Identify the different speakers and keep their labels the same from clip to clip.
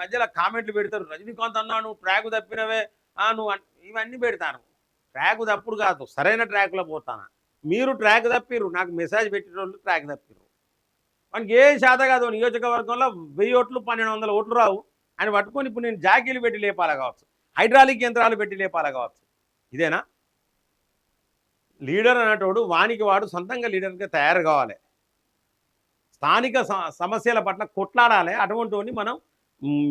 Speaker 1: మధ్యలో కామెంట్లు పెడతారు రజనీకాంత్ అన్నా నువ్వు ట్రాక్ తప్పినవే నువ్వు ఇవన్నీ పెడతాను ట్రాక్ తప్పుడు కాదు సరైన ట్రాక్లో పోతానా మీరు ట్రాక్ తప్పిరు నాకు మెసేజ్ పెట్టిన వాళ్ళు ట్రాక్ తప్పిరు మనకి ఏం శాత కాదు నియోజకవర్గంలో వెయ్యి ఓట్లు పన్నెండు వందల ఓట్లు రావు అని పట్టుకొని ఇప్పుడు నేను జాకీలు పెట్టి లేపాల కావచ్చు హైడ్రాలిక్ యంత్రాలు పెట్టి లేపాల కావచ్చు ఇదేనా లీడర్ అనేటోడు వానికి వాడు సొంతంగా లీడర్గా తయారు కావాలి స్థానిక సమస్యల పట్ల కొట్లాడాలి అటువంటి మనం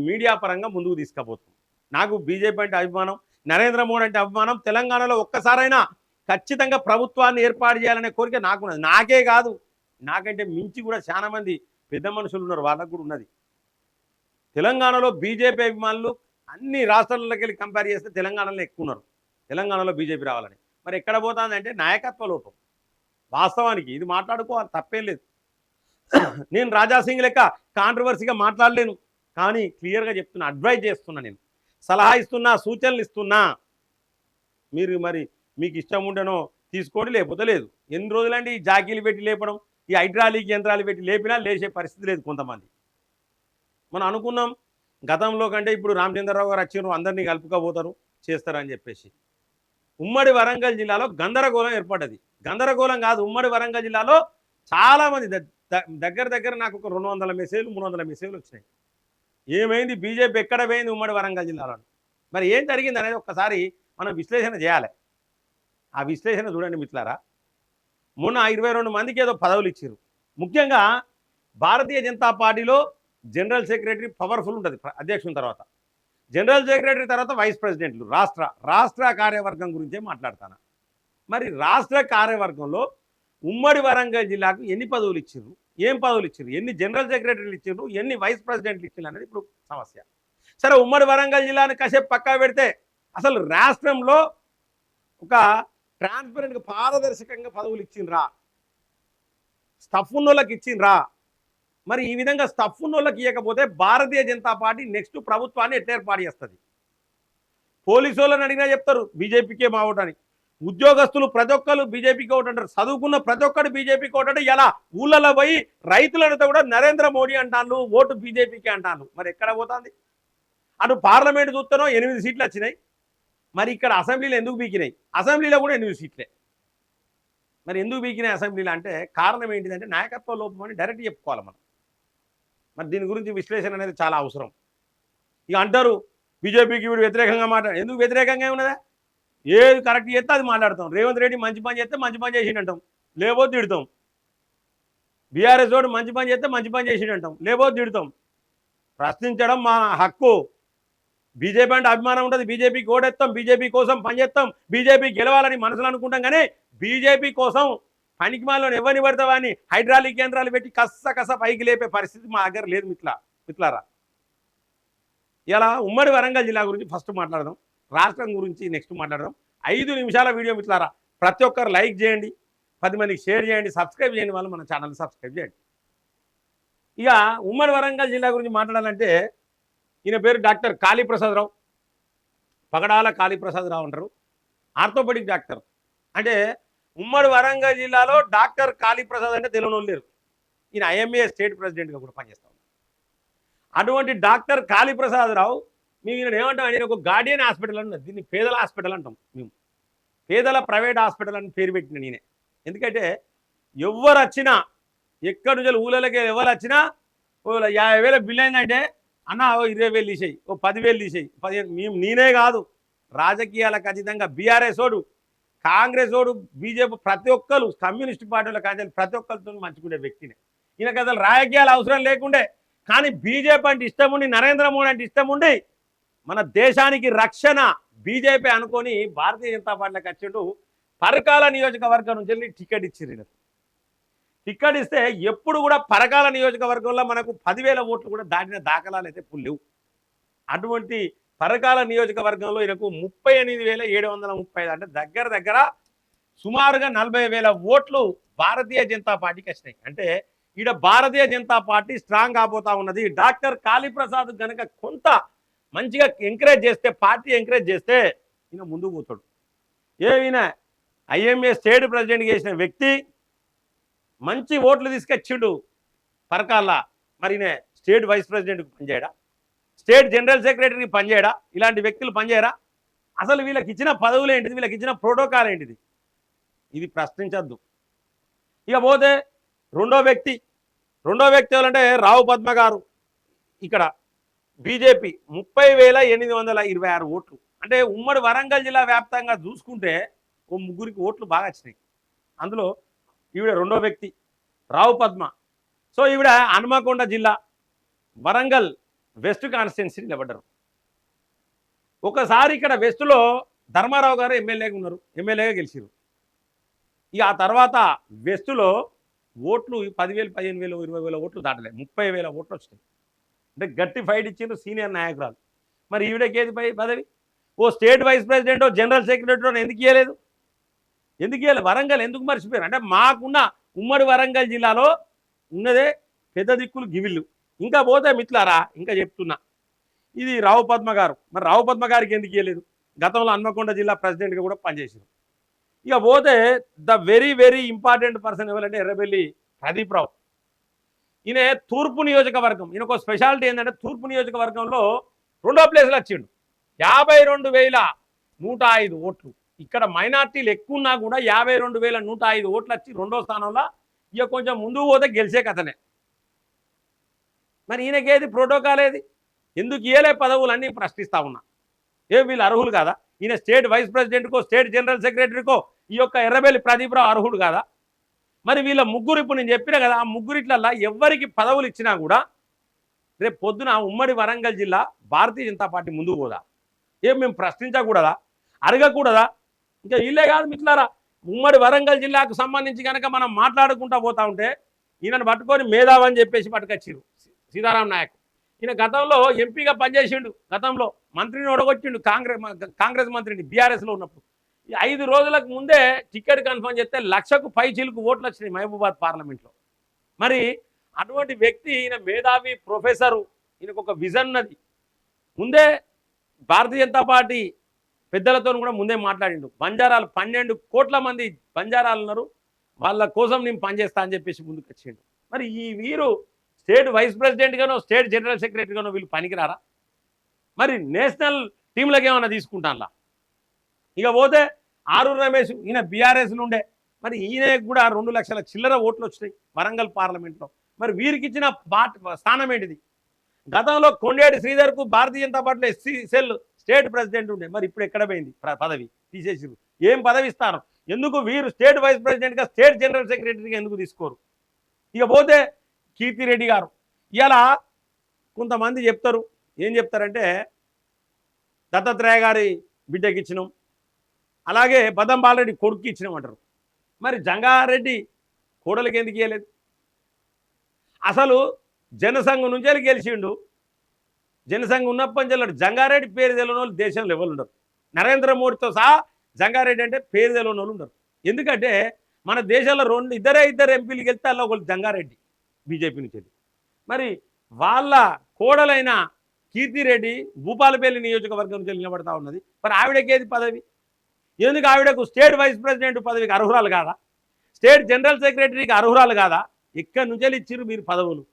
Speaker 1: మీడియా పరంగా ముందుకు తీసుకపోతుంది నాకు బీజేపీ అంటే అభిమానం నరేంద్ర మోడీ అంటే అభిమానం తెలంగాణలో ఒక్కసారైనా ఖచ్చితంగా ప్రభుత్వాన్ని ఏర్పాటు చేయాలనే కోరిక నాకున్నది నాకే కాదు నాకంటే మించి కూడా చాలా మంది పెద్ద మనుషులు ఉన్నారు వాళ్ళకు కూడా ఉన్నది తెలంగాణలో బీజేపీ అభిమానులు అన్ని రాష్ట్రాలకి వెళ్ళి కంపేర్ చేస్తే తెలంగాణలో ఎక్కువ ఉన్నారు తెలంగాణలో బీజేపీ రావాలని మరి ఎక్కడ పోతుందంటే నాయకత్వ లోపం వాస్తవానికి ఇది మాట్లాడుకోవాలి తప్పేం లేదు నేను రాజాసింగ్ లెక్క కాంట్రవర్సీగా మాట్లాడలేను కానీ క్లియర్గా చెప్తున్నా అడ్వైజ్ చేస్తున్నా నేను సలహా ఇస్తున్నా సూచనలు ఇస్తున్నా మీరు మరి మీకు ఇష్టం ఉండనో తీసుకోండి లేకపోతే లేదు ఎన్ని రోజులండి ఈ జాకీలు పెట్టి లేపడం ఈ హైడ్రాలిక్ యంత్రాలు పెట్టి లేపినా లేచే పరిస్థితి లేదు కొంతమంది మనం అనుకున్నాం గతంలో కంటే ఇప్పుడు రామచంద్రరావు గారు వచ్చిన అందరినీ కలుపుకపోతారు చేస్తారని చెప్పేసి ఉమ్మడి వరంగల్ జిల్లాలో గందరగోళం ఏర్పడ్డది గందరగోళం కాదు ఉమ్మడి వరంగల్ జిల్లాలో చాలామంది దగ్గర దగ్గర నాకు ఒక రెండు వందల మెసేజ్లు మూడు వందల మెసేజ్లు వచ్చినాయి ఏమైంది బీజేపీ ఎక్కడ పోయింది ఉమ్మడి వరంగల్ జిల్లాలో మరి ఏం జరిగింది అనేది ఒక్కసారి మనం విశ్లేషణ చేయాలి ఆ విశ్లేషణ చూడండి మిత్రులారా మొన్న ఇరవై రెండు మందికి ఏదో పదవులు ఇచ్చారు ముఖ్యంగా భారతీయ జనతా పార్టీలో జనరల్ సెక్రటరీ పవర్ఫుల్ ఉంటుంది అధ్యక్షుల తర్వాత జనరల్ సెక్రటరీ తర్వాత వైస్ ప్రెసిడెంట్లు రాష్ట్ర రాష్ట్ర కార్యవర్గం గురించే మాట్లాడతాను మరి రాష్ట్ర కార్యవర్గంలో ఉమ్మడి వరంగల్ జిల్లాకు ఎన్ని పదవులు ఇచ్చారు ఏం పదవులు ఇచ్చారు ఎన్ని జనరల్ సెక్రటరీలు ఇచ్చారు ఎన్ని వైస్ ప్రెసిడెంట్లు ఇచ్చిండ్రు అనేది ఇప్పుడు సమస్య సరే ఉమ్మడి వరంగల్ జిల్లాని కాసేపు పక్కా పెడితే అసలు రాష్ట్రంలో ఒక ట్రాన్స్పరెంట్గా పారదర్శకంగా పదవులు ఇచ్చిండ్రా స్టఫ్ ఉన్నోళ్ళకి ఇచ్చిండ్రా మరి ఈ విధంగా స్టఫ్ ఉన్నోళ్ళకి ఇవ్వకపోతే భారతీయ జనతా పార్టీ నెక్స్ట్ ప్రభుత్వాన్ని ఎట్లా ఏర్పాటు చేస్తుంది పోలీసు వాళ్ళని అడిగినా చెప్తారు బీజేపీకే మావటానికి ఉద్యోగస్తులు ప్రతి ఒక్కరు బీజేపీకి అంటారు చదువుకున్న ప్రతి ఒక్కరు బీజేపీకి అంటే ఇలా ఊళ్ళలో పోయి రైతులతో కూడా నరేంద్ర మోడీ అంటాను ఓటు బీజేపీకి అంటాను మరి ఎక్కడ పోతుంది అటు పార్లమెంట్ చూస్తేనో ఎనిమిది సీట్లు వచ్చినాయి మరి ఇక్కడ అసెంబ్లీలో ఎందుకు బీకినాయి అసెంబ్లీలో కూడా ఎనిమిది సీట్లే మరి ఎందుకు బీకినాయి అసెంబ్లీలో అంటే కారణం ఏంటిదంటే నాయకత్వ లోపం అని డైరెక్ట్ చెప్పుకోవాలి మనం మరి దీని గురించి విశ్లేషణ అనేది చాలా అవసరం ఇక అంటారు బీజేపీకి వీడు వ్యతిరేకంగా మాట్లాడారు ఎందుకు వ్యతిరేకంగా ఉన్నదా ఏది కరెక్ట్ చేస్తే అది మాట్లాడతాం రేవంత్ రెడ్డి మంచి పని చేస్తే మంచి పని చేసిండంటాం లేబో తిడతాం బీఆర్ఎస్ వాడు మంచి పని చేస్తే మంచి పని చేసిండంటాం లేబో తిడతాం ప్రశ్నించడం మా హక్కు బీజేపీ అంటే అభిమానం ఉంటుంది బీజేపీకి ఓడేస్తాం బీజేపీ కోసం పనిచేస్తాం బీజేపీ గెలవాలని మనసులు అనుకుంటాం కానీ బీజేపీ కోసం మాలో ఎవరిని అని హైడ్రాలిక్ కేంద్రాలు పెట్టి కస్స కస పైకి లేపే పరిస్థితి మా దగ్గర లేదు మిట్లా మిట్లారా ఇలా ఉమ్మడి వరంగల్ జిల్లా గురించి ఫస్ట్ మాట్లాడదాం రాష్ట్రం గురించి నెక్స్ట్ మాట్లాడదాం ఐదు నిమిషాల వీడియో మిట్లారా ప్రతి ఒక్కరు లైక్ చేయండి పది మందికి షేర్ చేయండి సబ్స్క్రైబ్ చేయండి వాళ్ళు మన ఛానల్ సబ్స్క్రైబ్ చేయండి ఇక ఉమ్మడి వరంగల్ జిల్లా గురించి మాట్లాడాలంటే ఈయన పేరు డాక్టర్ కాళీప్రసాదరావు పగడాల కాళీప్రసాదరావు అంటారు ఆర్థోపెడిక్ డాక్టర్ అంటే ఉమ్మడి వరంగల్ జిల్లాలో డాక్టర్ కాళీప్రసాద్ అంటే తెలియని లేరు ఈయన ఐఎంఏ స్టేట్ ప్రెసిడెంట్గా కూడా పనిచేస్తాం ఉన్నారు అటువంటి డాక్టర్ కాళీప్రసాదరావు మేము ఈయన ఏమంటాం ఆయన ఒక గార్డియన్ హాస్పిటల్ అన్నది దీన్ని పేదల హాస్పిటల్ అంటాం మేము పేదల ప్రైవేట్ హాస్పిటల్ అని పేరు పెట్టిన నేనే ఎందుకంటే ఎవరు వచ్చినా ఎక్కడి నుంచి ఊళ్ళకి ఎవరు వచ్చినా యాభై వేల బిల్ అయిందంటే అన్న ఓ ఇరవై వేలు తీసేయి ఓ పదివేలు తీసేయి పదిహేను మేము నేనే కాదు రాజకీయాలకు ఖచ్చితంగా బీఆర్ఎస్ ఓడు కాంగ్రెస్ ఓడు బీజేపీ ప్రతి ఒక్కరు కమ్యూనిస్ట్ పార్టీల కాదని ప్రతి ఒక్కరితో మంచుకునే వ్యక్తినే ఈయనకి అసలు రాజకీయాలు అవసరం లేకుండే కానీ బీజేపీ అంటే ఇష్టం ఉండి నరేంద్ర మోడీ అంటే ఇష్టం ఉండి మన దేశానికి రక్షణ బీజేపీ అనుకొని భారతీయ జనతా పార్టీలకు వచ్చిండు పరకాల నియోజకవర్గం నుంచి వెళ్ళి టికెట్ ఇచ్చిరు టికెట్ ఇస్తే ఎప్పుడు కూడా పరకాల నియోజకవర్గంలో మనకు పదివేల ఓట్లు కూడా దాటిన దాఖలాలు అయితే ఇప్పుడు లేవు అటువంటి పరకాల నియోజకవర్గంలో ఈయనకు ముప్పై ఎనిమిది వేల ఏడు వందల ముప్పై ఐదు అంటే దగ్గర దగ్గర సుమారుగా నలభై వేల ఓట్లు భారతీయ జనతా పార్టీకి వచ్చినాయి అంటే ఈడ భారతీయ జనతా పార్టీ స్ట్రాంగ్ కాబోతా ఉన్నది డాక్టర్ కాళీప్రసాద్ గనక కొంత మంచిగా ఎంకరేజ్ చేస్తే పార్టీ ఎంకరేజ్ చేస్తే ఈయన ముందుకు పోతాడు ఏమైనా ఐఎంఏ స్టేట్ ప్రెసిడెంట్ చేసిన వ్యక్తి మంచి ఓట్లు తీసుకొచ్చిండు పరకాల మరి స్టేట్ వైస్ ప్రెసిడెంట్కి పనిచేయడా స్టేట్ జనరల్ సెక్రటరీకి పనిచేయడా ఇలాంటి వ్యక్తులు పనిచేయరా అసలు వీళ్ళకి ఇచ్చిన పదవులు ఏంటిది వీళ్ళకి ఇచ్చిన ప్రోటోకాల్ ఏంటిది ఇది ప్రశ్నించద్దు ఇక పోతే రెండో వ్యక్తి రెండో వ్యక్తి ఎవరంటే రావు పద్మ గారు ఇక్కడ బీజేపీ ముప్పై వేల ఎనిమిది వందల ఇరవై ఆరు ఓట్లు అంటే ఉమ్మడి వరంగల్ జిల్లా వ్యాప్తంగా చూసుకుంటే ఓ ముగ్గురికి ఓట్లు బాగా వచ్చినాయి అందులో ఈవిడ రెండో వ్యక్తి రావు పద్మ సో ఈవిడ హనుమకొండ జిల్లా వరంగల్ వెస్ట్ కాన్స్టిట్యున్సీ నిలబడ్డారు ఒకసారి ఇక్కడ వెస్ట్లో ధర్మారావు గారు ఎమ్మెల్యేగా ఉన్నారు ఎమ్మెల్యేగా గెలిచారు ఇక ఆ తర్వాత వెస్ట్లో ఓట్లు పదివేలు పదిహేను వేలు ఇరవై వేల ఓట్లు దాటలేదు ముప్పై వేల ఓట్లు వచ్చినాయి అంటే గట్టి ఫైట్ ఇచ్చిండ్రు సీనియర్ నాయకురాలు మరి ఈవిడకి ఏది పదవి ఓ స్టేట్ వైస్ ప్రెసిడెంటో జనరల్ సెక్రటరీ ఎందుకు ఇవ్వలేదు ఎందుకు ఇవ్వలేదు వరంగల్ ఎందుకు మర్చిపోయారు అంటే మాకున్న ఉమ్మడి వరంగల్ జిల్లాలో ఉన్నదే పెద్ద దిక్కులు గివిళ్ళు ఇంకా పోతే మిత్లారా ఇంకా చెప్తున్నా ఇది రావు పద్మ గారు మరి రావు పద్మ గారికి ఎందుకు ఇవ్వలేదు గతంలో హన్మకొండ జిల్లా ప్రెసిడెంట్గా కూడా పనిచేసారు ఇక పోతే the very very important person ఎవరంటే ఎర్రబెల్లి ప్రదీప్ రావు ఈయన తూర్పు నియోజకవర్గం ఈయనకు స్పెషాలిటీ ఏంటంటే తూర్పు నియోజకవర్గంలో రెండో ప్లేస్లు వచ్చిండు యాభై రెండు వేల నూట ఐదు ఓట్లు ఇక్కడ మైనార్టీలు ఎక్కువ ఉన్నా కూడా యాభై రెండు వేల నూట ఐదు ఓట్లు వచ్చి రెండో స్థానంలో ఇక కొంచెం ముందుకు పోతే గెలిచే కథనే మరి ఈయనకేది ప్రోటోకాల్ ఏది ఎందుకు ఏలే పదవులు అన్నీ ప్రశ్నిస్తా ఉన్నా ఏ వీళ్ళు అర్హులు కాదా ఈయన స్టేట్ వైస్ ప్రెసిడెంట్కో స్టేట్ జనరల్ సెక్రటరీకో ఈ యొక్క ఎర్రబెల్లి ప్రదీప్రావు అర్హుడు కాదా మరి వీళ్ళ ముగ్గురు ఇప్పుడు నేను చెప్పిన కదా ఆ ముగ్గురిట్లల్లా ఎవరికి పదవులు ఇచ్చినా కూడా రేపు పొద్దున ఉమ్మడి వరంగల్ జిల్లా భారతీయ జనతా పార్టీ ముందు పోదా ఏం మేము ప్రశ్నించకూడదా అడగకూడదా ఇంకా వీళ్ళే కాదు మిట్లారా ఉమ్మడి వరంగల్ జిల్లాకు సంబంధించి కనుక మనం మాట్లాడుకుంటా పోతా ఉంటే ఈయనను పట్టుకొని మేధావని చెప్పేసి పట్టుకొచ్చిండు సీతారాం నాయక్ ఈయన గతంలో ఎంపీగా పనిచేసిండు గతంలో మంత్రిని ఒడగొచ్చిండు కాంగ్రెస్ కాంగ్రెస్ మంత్రిని బీఆర్ఎస్లో ఉన్నప్పుడు ఐదు రోజులకు ముందే టికెట్ కన్ఫర్మ్ చేస్తే లక్షకు పై చిలుకు ఓట్లు వచ్చినాయి మహబూబాద్ పార్లమెంట్లో మరి అటువంటి వ్యక్తి ఈయన మేధావి ప్రొఫెసరు ఈయనకు ఒక విజన్ ఉన్నది ముందే భారతీయ జనతా పార్టీ పెద్దలతో కూడా ముందే మాట్లాడిండు బంజారాలు పన్నెండు కోట్ల మంది బంజారాలు ఉన్నారు వాళ్ళ కోసం నేను పనిచేస్తా అని చెప్పేసి ముందుకు వచ్చిండు మరి ఈ వీరు స్టేట్ వైస్ ప్రెసిడెంట్గానో స్టేట్ జనరల్ సెక్రటరీగానో వీళ్ళు పనికిరారా మరి నేషనల్ టీంలకు ఏమైనా తీసుకుంటానులా ఇక పోతే ఆరు రమేష్ ఈయన బీఆర్ఎస్ నుండే మరి ఈయన కూడా రెండు లక్షల చిల్లర ఓట్లు వచ్చినాయి వరంగల్ పార్లమెంట్లో మరి వీరికి ఇచ్చిన స్థానం ఏంటిది గతంలో కొండేటి శ్రీధర్కు భారతీయ జనతా పార్టీలో ఎస్సీ సెల్ స్టేట్ ప్రెసిడెంట్ ఉండే మరి ఇప్పుడు ఎక్కడ పోయింది పదవి తీసేసి ఏం పదవి ఇస్తారు ఎందుకు వీరు స్టేట్ వైస్ ప్రెసిడెంట్గా స్టేట్ జనరల్ సెక్రటరీగా ఎందుకు తీసుకోరు ఇక పోతే కీర్తిరెడ్డి గారు ఇలా కొంతమంది చెప్తారు ఏం చెప్తారంటే దత్తాత్రేయ గారి బిడ్డకి ఇచ్చినాం అలాగే బదం బాలరెడ్డి కొడుకు ఇచ్చినామంటారు మరి జంగారెడ్డి కోడలికి ఎందుకు ఇవ్వలేదు అసలు జనసంఘం నుంచే గెలిచిండు జనసంఘం ఉన్నప్పని చెల్లడు జంగారెడ్డి పేరు తెలియని వాళ్ళు దేశంలో ఎవరు ఉండరు నరేంద్ర మోడీతో సహా జంగారెడ్డి అంటే పేరు తెలియని వాళ్ళు ఉండరు ఎందుకంటే మన దేశంలో రెండు ఇద్దరే ఇద్దరు ఎంపీలు గెలితే అలా ఒకళ్ళు జంగారెడ్డి బీజేపీ నుంచి మరి వాళ్ళ కోడలైన కీర్తిరెడ్డి భూపాలపల్లి నియోజకవర్గం నుంచి నిలబడతా ఉన్నది మరి ఆవిడకేది పదవి ఎందుకు ఆవిడకు స్టేట్ వైస్ ప్రెసిడెంట్ పదవికి అర్హురాలు కాదా స్టేట్ జనరల్ సెక్రటరీకి అర్హురాలు కాదా ఇక్కడి నుంచే ఇచ్చిరు మీరు పదవులు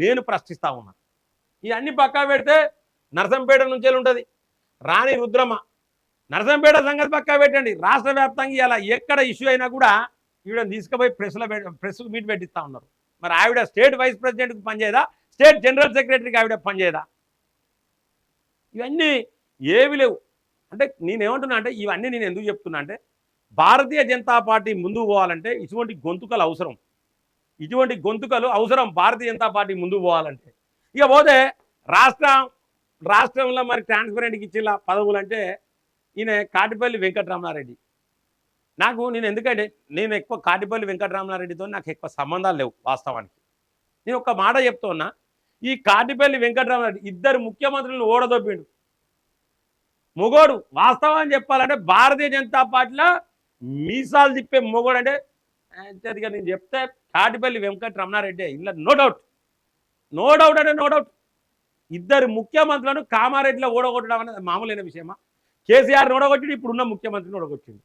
Speaker 1: నేను ప్రశ్నిస్తా ఉన్నా ఇవన్నీ పక్కా పెడితే నరసంపేట నుంచే ఉంటుంది రాణి రుద్రమ నరసంపేట సంగతి పక్కా పెట్టండి రాష్ట్ర వ్యాప్తంగా ఇలా ఎక్కడ ఇష్యూ అయినా కూడా ఈవిడ తీసుకుపోయి ప్రెస్లో ప్రెస్ మీట్ పెట్టిస్తా ఉన్నారు మరి ఆవిడ స్టేట్ వైస్ ప్రెసిడెంట్కి పనిచేయదా స్టేట్ జనరల్ సెక్రటరీకి ఆవిడ పనిచేయదా ఇవన్నీ ఏవి లేవు అంటే నేనేమంటున్నా అంటే ఇవన్నీ నేను ఎందుకు చెప్తున్నా అంటే భారతీయ జనతా పార్టీ ముందుకు పోవాలంటే ఇటువంటి గొంతుకలు అవసరం ఇటువంటి గొంతుకలు అవసరం భారతీయ జనతా పార్టీ ముందుకు పోవాలంటే ఇక పోతే రాష్ట్రం రాష్ట్రంలో మరి ట్రాన్స్పరెంట్కి ఇచ్చిన పదవులు అంటే ఈయన కాటిపల్లి వెంకటరామారెడ్డి నాకు నేను ఎందుకంటే నేను ఎక్కువ కాటిపల్లి వెంకటరామారెడ్డితో నాకు ఎక్కువ సంబంధాలు లేవు వాస్తవానికి నేను ఒక మాట చెప్తున్నా ఈ కాటిపల్లి వెంకటరామారెడ్డి ఇద్దరు ముఖ్యమంత్రులను ఓడదొప్పిండు మొగోడు వాస్తవాన్ని చెప్పాలంటే భారతీయ జనతా పార్టీలో మీసాలు తిప్పే మొగోడు అంటే అంతేదిగా నేను చెప్తే తాటిపల్లి వెంకట రమణారెడ్డి ఇలా నో డౌట్ నో డౌట్ అంటే నో డౌట్ ఇద్దరు ముఖ్యమంత్రులను కామారెడ్డిలో ఓడగొట్టడం అనేది మామూలైన విషయమా కేసీఆర్ ఓడగొట్టి ఉన్న ముఖ్యమంత్రిని ఓడగొట్టింది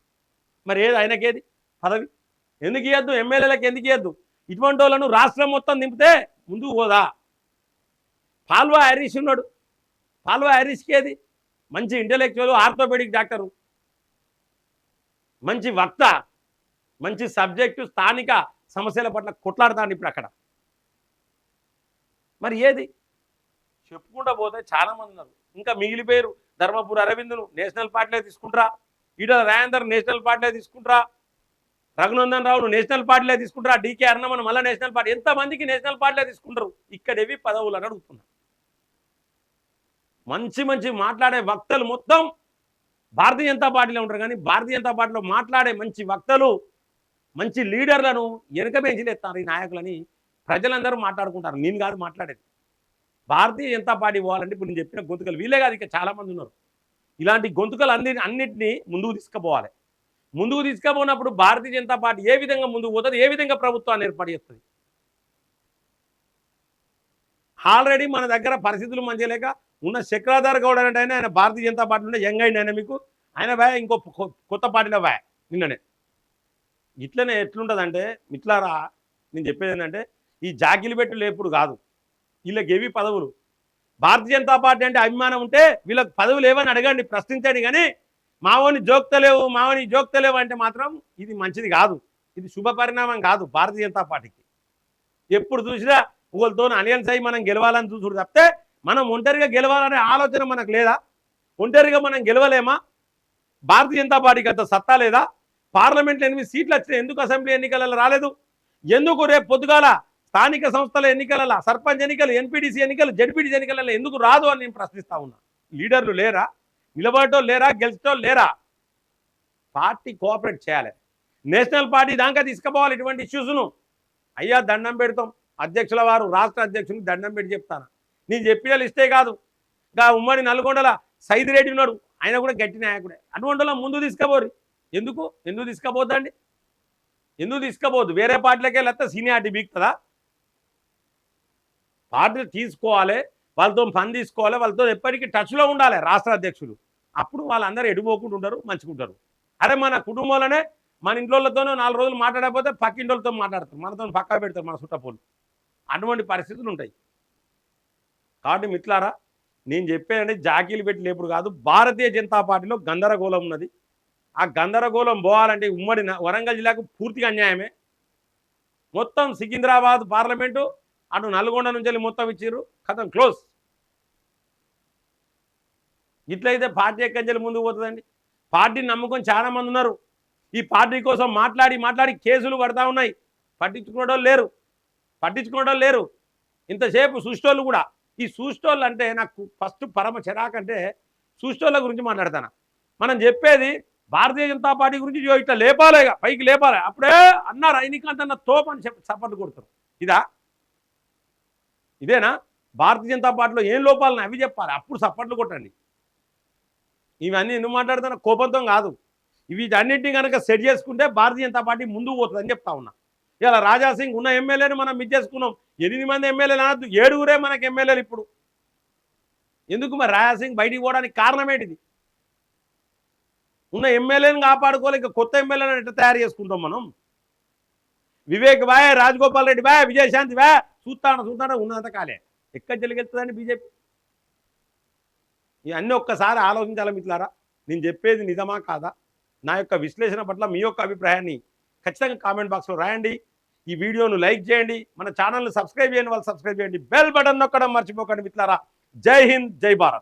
Speaker 1: మరి ఏది ఆయనకేది పదవి ఎందుకు ఇవ్వద్దు ఎమ్మెల్యేలకు ఎందుకు ఇవ్వద్దు ఇటువంటి వాళ్ళను రాష్ట్రం మొత్తం నింపితే ముందుకు పోదా పాల్వా హరీష్ ఉన్నాడు పాల్వా హరీష్కి ఏది మంచి ఇంటలెక్చువల్ ఆర్థోపెడిక్ డాక్టరు మంచి వక్త మంచి సబ్జెక్టు స్థానిక సమస్యల పట్ల కొట్లాడతాను ఇప్పుడు అక్కడ మరి ఏది చెప్పుకుంటూ పోతే చాలామంది ఉన్నారు ఇంకా మిగిలిపోయారు ధర్మపురి అరవిందులు నేషనల్ పార్టీలో తీసుకుంటారా ఈడ రాయందర్ నేషనల్ పార్టీలో తీసుకుంటారా రఘునందన్ రావు నేషనల్ పార్టీలో తీసుకుంటారా డీకే అన్నమని మళ్ళీ నేషనల్ పార్టీ ఎంతమందికి నేషనల్ పార్టీలో తీసుకుంటారు ఇక్కడేవి పదవులు అని అడుగుతున్నారు మంచి మంచి మాట్లాడే వక్తలు మొత్తం భారతీయ జనతా పార్టీలో ఉంటారు కానీ భారతీయ జనతా పార్టీలో మాట్లాడే మంచి వక్తలు మంచి లీడర్లను వెనుక బెంచిలేస్తారు ఈ నాయకులని ప్రజలందరూ మాట్లాడుకుంటారు నేను కాదు మాట్లాడేది భారతీయ జనతా పార్టీ పోవాలంటే ఇప్పుడు నేను చెప్పిన గొంతుకలు వీలే కాదు చాలా చాలామంది ఉన్నారు ఇలాంటి గొంతుకలు అన్ని అన్నింటినీ ముందుకు తీసుకుపోవాలి ముందుకు తీసుకుపోనప్పుడు భారతీయ జనతా పార్టీ ఏ విధంగా ముందుకు పోతుంది ఏ విధంగా ప్రభుత్వాన్ని ఏర్పాటు చేస్తుంది ఆల్రెడీ మన దగ్గర పరిస్థితులు మంచి లేక ఉన్న శక్రాధార్ గౌడ్ అంటే ఆయన ఆయన భారతీయ జనతా ఉండే యంగ్ అయిన ఆయన మీకు ఆయన భయ ఇంకో కొత్త పార్టీన భయ నిన్ననే ఇట్లనే ఎట్లుంటుందంటే మిట్లారా నేను చెప్పేది ఏంటంటే ఈ జాకిలు పెట్టు లేపుడు కాదు వీళ్ళకి ఏవి పదవులు భారతీయ జనతా పార్టీ అంటే అభిమానం ఉంటే వీళ్ళకి పదవులు ఏవని అడగండి ప్రశ్నించండి కానీ మావోని జోక్తలేవు మావోని జోక్తలేవు అంటే మాత్రం ఇది మంచిది కాదు ఇది శుభ పరిణామం కాదు భారతీయ జనతా పార్టీకి ఎప్పుడు చూసినా ఒకళ్ళతో అనియన్ అయ్యి మనం గెలవాలని చూసుడు తప్పితే మనం ఒంటరిగా గెలవాలనే ఆలోచన మనకు లేదా ఒంటరిగా మనం గెలవలేమా భారతీయ జనతా పార్టీకి అంత సత్తా లేదా పార్లమెంట్లో ఎనిమిది సీట్లు వచ్చినాయి ఎందుకు అసెంబ్లీ ఎన్నికలలో రాలేదు ఎందుకు రేపు పొద్దుగాల స్థానిక సంస్థల ఎన్నికలలో సర్పంచ్ ఎన్నికలు ఎన్పీడీసీ ఎన్నికలు జడ్పీడీసీ ఎన్నికలలో ఎందుకు రాదు అని నేను ప్రశ్నిస్తా ఉన్నా లీడర్లు లేరా నిలబడటో లేరా గెలిచటో లేరా పార్టీ కోఆపరేట్ చేయాలి నేషనల్ పార్టీ దాకా తీసుకుపోవాలి ఇటువంటి ఇష్యూస్ను అయ్యా దండం పెడతాం అధ్యక్షుల వారు రాష్ట్ర అధ్యక్షుని దండం పెట్టి చెప్తాను నేను చెప్పిన ఇస్తే కాదు గా ఉమ్మడి నల్గొండల సైదు రెడ్డి ఉన్నాడు ఆయన కూడా గట్టి నాయకుడే అటువంటి ముందు తీసుకపోరు ఎందుకు ఎందుకు తీసుకపోద్దండి ఎందుకు తీసుకుపోదు వేరే పార్టీలకే లేకపోతే సీనియారిటీ బీక్తుందా పార్టీలు తీసుకోవాలి వాళ్ళతో పని తీసుకోవాలి వాళ్ళతో ఎప్పటికీ టచ్లో ఉండాలి రాష్ట్ర అధ్యక్షులు అప్పుడు వాళ్ళందరూ ఎడిపోకుండా ఉంటారు మంచుకుంటారు అరే మన కుటుంబంలోనే మన ఇంట్లోళ్ళతోనే నాలుగు రోజులు మాట్లాడకపోతే వాళ్ళతో మాట్లాడతారు మనతో పక్కా పెడతారు మన చుట్టపోలు అటువంటి పరిస్థితులు ఉంటాయి కాబట్టి మిట్లారా నేను చెప్పేదండి జాకీలు పెట్టి లేపుడు కాదు భారతీయ జనతా పార్టీలో గందరగోళం ఉన్నది ఆ గందరగోళం పోవాలంటే ఉమ్మడి వరంగల్ జిల్లాకు పూర్తిగా అన్యాయమే మొత్తం సికింద్రాబాద్ పార్లమెంటు అటు నల్గొండ నుంచి వెళ్ళి మొత్తం ఇచ్చారు కథం క్లోజ్ ఇట్లయితే పార్టీ ఎక్కడి ముందుకు పోతుందండి పార్టీని నమ్ముకొని చాలామంది ఉన్నారు ఈ పార్టీ కోసం మాట్లాడి మాట్లాడి కేసులు పడతా ఉన్నాయి పట్టించుకునేటోళ్ళు లేరు పట్టించుకునేటోళ్ళు లేరు ఇంతసేపు సృష్టి కూడా ఈ సూస్టోళ్ళు అంటే నాకు ఫస్ట్ పరమ చిరాక్ అంటే సూస్టోళ్ళ గురించి మాట్లాడతాను మనం చెప్పేది భారతీయ జనతా పార్టీ గురించి ఇట్లా లేపాలే పైకి లేపాలే అప్పుడే అన్నారు ఐనికాంత్ అన్న తోపు అని చెప్పి చప్పట్లు కొడుతారు ఇదా ఇదేనా భారతీయ జనతా పార్టీలో ఏం లోపాలని అవి చెప్పాలి అప్పుడు చప్పట్లు కొట్టండి ఇవన్నీ ఎందుకు మాట్లాడుతున్నా కోపంతో కాదు ఇవి అన్నింటినీ కనుక సెట్ చేసుకుంటే భారతీయ జనతా పార్టీ ముందుకు పోతుంది అని చెప్తా ఉన్నా ఇలా సింగ్ ఉన్న ఎమ్మెల్యేని మనం చేసుకున్నాం ఎనిమిది మంది ఎమ్మెల్యేలు అనద్దు ఏడుగురే మనకు ఎమ్మెల్యేలు ఇప్పుడు ఎందుకు మరి రాజా సింగ్ బయటికి పోవడానికి కారణం ఏంటిది ఉన్న ఎమ్మెల్యేని కాపాడుకోలేక కొత్త ఎమ్మెల్యేని ఎట్లా తయారు చేసుకుంటాం మనం వివేక్ బాయ్ రాజగోపాల్ రెడ్డి బాయ్ విజయశాంతి బాయ్ చూస్తాను చూస్తాను ఉన్నంత కాలే ఎక్కడ జరిగెళ్తుందండి బీజేపీ ఇవన్నీ ఒక్కసారి ఆలోచించాలి మిత్రులారా నేను చెప్పేది నిజమా కాదా నా యొక్క విశ్లేషణ పట్ల మీ యొక్క అభిప్రాయాన్ని ఖచ్చితంగా కామెంట్ బాక్స్లో రాయండి ఈ వీడియోను లైక్ చేయండి మన ఛానల్ను సబ్స్క్రైబ్ చేయండి వాళ్ళు సబ్స్క్రైబ్ చేయండి బెల్ బటన్ నొక్కడం మర్చిపోకండి మిత్రులారా జై హింద్ జై భారత్